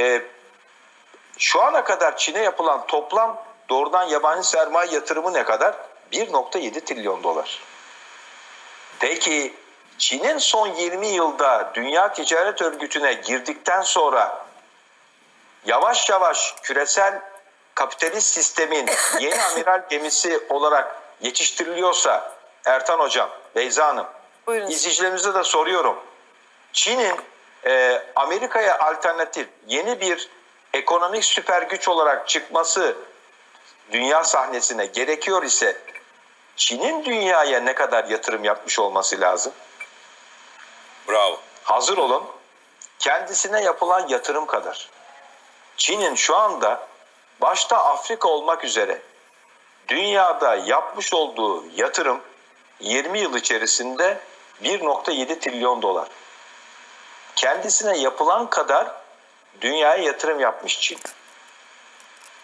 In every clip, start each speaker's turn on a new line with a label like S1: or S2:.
S1: e, şu ana kadar Çin'e yapılan toplam doğrudan yabancı sermaye yatırımı ne kadar? 1.7 trilyon dolar. Peki Çin'in son 20 yılda Dünya Ticaret Örgütü'ne girdikten sonra yavaş yavaş küresel kapitalist sistemin yeni amiral gemisi olarak yetiştiriliyorsa Ertan Hocam, Beyza Hanım,
S2: Buyurun.
S1: izleyicilerimize de soruyorum. Çin'in e, Amerika'ya alternatif yeni bir ekonomik süper güç olarak çıkması dünya sahnesine gerekiyor ise Çin'in dünyaya ne kadar yatırım yapmış olması lazım?
S3: Bravo.
S1: Hazır olun. Kendisine yapılan yatırım kadar. Çin'in şu anda başta Afrika olmak üzere dünyada yapmış olduğu yatırım 20 yıl içerisinde 1.7 trilyon dolar. Kendisine yapılan kadar dünyaya yatırım yapmış Çin.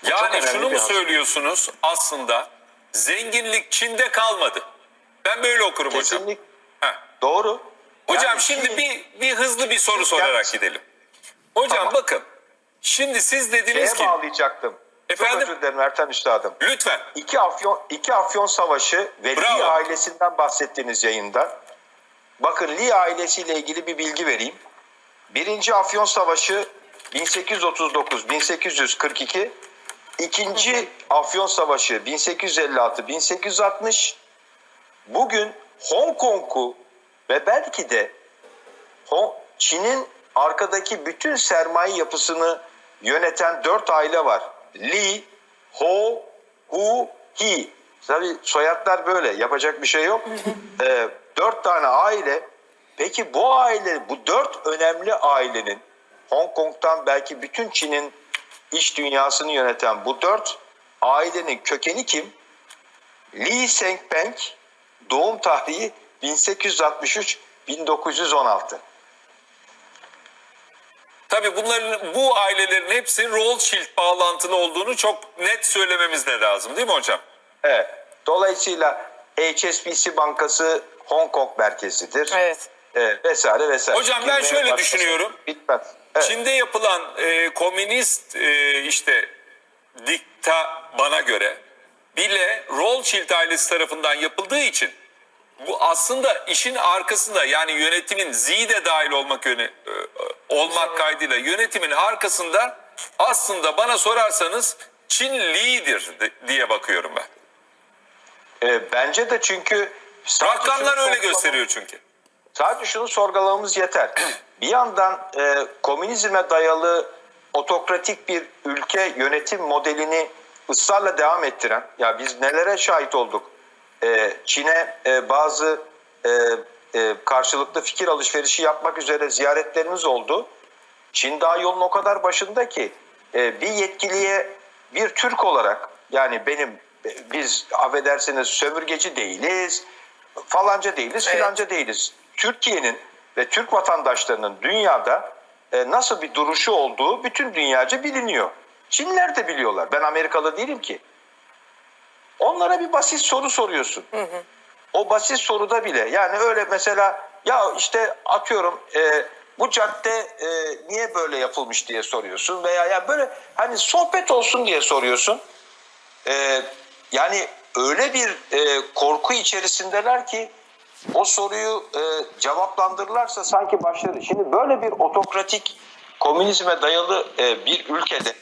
S1: Bu
S3: Yani şunu mu söylüyorsunuz aslında zenginlik Çin'de kalmadı. Ben böyle okurum hocam.
S1: Kesinlik
S3: Heh.
S1: doğru.
S3: Hocam
S1: Yani
S3: şimdi
S1: Çin-
S3: bir bir hızlı bir soru
S1: Çin
S3: sorarak
S1: kendisi-
S3: gidelim. Hocam
S1: Tamam.
S3: bakın. Şimdi siz dediniz
S1: şeye
S3: ki
S1: bağlayacaktım.
S3: Efendim?
S1: Çok özür dilerim Ertan Üstadım.
S3: lütfen
S1: İki Afyon, iki Afyon Savaşı ve
S3: Bravo.
S1: Lee ailesinden bahsettiğiniz yayında. Bakın Lee ailesiyle ilgili bir bilgi vereyim. Birinci Afyon Savaşı 1839-1842. İkinci Afyon Savaşı 1856-1860. Bugün Hong Kong'u ve belki de Çin'in arkadaki bütün sermaye yapısını yöneten dört aile var. Li, Ho, Hu, Hi. Tabii soyadlar böyle. Yapacak bir şey yok. Ee, dört tane aile. Peki bu aile, bu dört önemli ailenin Hong Kong'tan belki bütün Çin'in iş dünyasını yöneten bu dört ailenin kökeni kim? Lee Sengpeng doğum tarihi 1863-1916.
S3: tabii bunların bu ailelerin hepsi Rothschild bağlantılı olduğunu çok net söylememiz de lazım değil mi hocam?
S1: Evet. Dolayısıyla HSBC Bankası Hong Kong merkezidir.
S2: Evet.
S1: Evet, vesaire vesaire.
S3: Hocam ben şöyle düşünüyorum.
S1: Bitmez. Evet.
S3: Çin'de yapılan e, komünist e, işte dikta bana göre bile Rothschild ailesi tarafından yapıldığı için bu aslında işin arkasında yani yönetimin Z de dahil olmak yöne, e, olmak kaydıyla yönetimin arkasında aslında bana sorarsanız Çin lider diye bakıyorum ben.
S1: Ee, bence de çünkü
S3: Rakamlar öyle gösteriyor çünkü.
S1: Sadece şunu sorgulamamız yeter. bir yandan e, komünizme dayalı otokratik bir ülke yönetim modelini ısrarla devam ettiren, ya biz nelere şahit olduk? E, Çin'e e, bazı e, e, karşılıklı fikir alışverişi yapmak üzere ziyaretlerimiz oldu. Çin daha yolun o kadar başında ki e, bir yetkiliye bir Türk olarak yani benim e, biz affedersiniz sömürgeci değiliz, falanca değiliz,
S2: Evet.
S1: filanca değiliz. Türkiye'nin ve Türk vatandaşlarının dünyada e, nasıl bir duruşu olduğu bütün dünyaca biliniyor. Çinliler de biliyorlar. Ben Amerikalı değilim ki. Onlara bir basit soru soruyorsun. O basit soruda bile yani öyle mesela ya işte atıyorum e, bu cadde e, niye böyle yapılmış diye soruyorsun veya ya böyle hani sohbet olsun diye soruyorsun. E, yani öyle bir e, korku içerisindeler ki o soruyu e, cevaplandırırlarsa sanki başları. Şimdi böyle bir otokratik komünizme dayalı e, bir ülkede